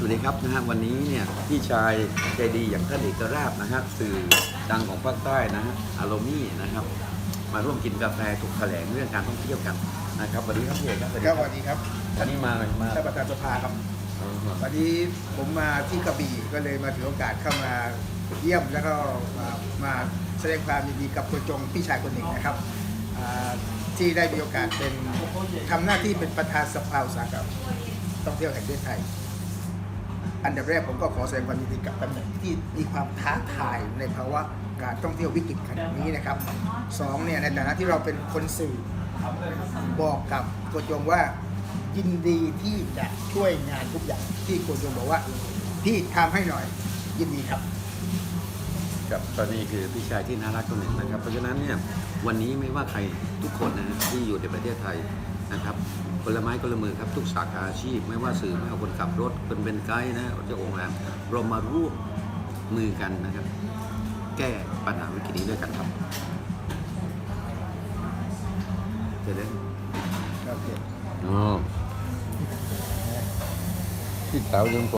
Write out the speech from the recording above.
สวัสดีครับนะฮะวันนี้เนี่ยพี่ชายใจดีอย่างท่านเอกราชนะฮะสื่อดังของภาคใต้นะฮะอารมี่นะครับ มาร่วมกินกาแฟถูกแถลงเรื่องการท่องเที่ยวกันนะครับสวัสดีครับพี่เอกครับสวัสดีครับคสรับวัสดีครับวันนี้มามาท่านประธานสภาครับวันนี้ผมมาที่กระบี่ก็เลยมาถือโอกาสเข้ามาเยี่ยมแล้วก็มามาแสดงความยินดีกับคุณจงพี่ชายคนหนึ่งนะครับอ่าที่ได้มีโอกาสเป็นทำหน้าที่เป็นประธานสภาอุตสาหกรรมท่องเที่ยวแห่งประเทศไทย อันดับแรกผมก็ขอแสดงความยินดีกับตำแหน่งที่มีความท้าทายในภาวะการท่องเที่ยววิกฤตขนาดนี้นะครับสองเนี่ยในฐานะที่เราเป็นคนสื่อบอกกับโกจงว่ายินดีที่จะช่วยงานทุกอย่างที่โกจงบอกว่าพี่ทำให้หน่อยยินดีครับครับตอนนี้คือพี่ชายที่น่ารักคนหนึ่งนะครับ เพราะฉะนั้นเนี่ยวันนี้ไม่ว่าใครทุกคนนะที่อยู่ในประเทศไทย นะครับคนละไม้คนละมือครับทุกสาขาอาชีพ ไม่ว่าสื่อไม่ว่าคนขับรถคนเป็นไกด์นะเจ้าของแรมเรามาร่วมมือกันนะครับ แก้ปัญหาวิกฤตนี้ด้วยกันครับเจะได้โอเคอ๋อพี่เต๋ายัง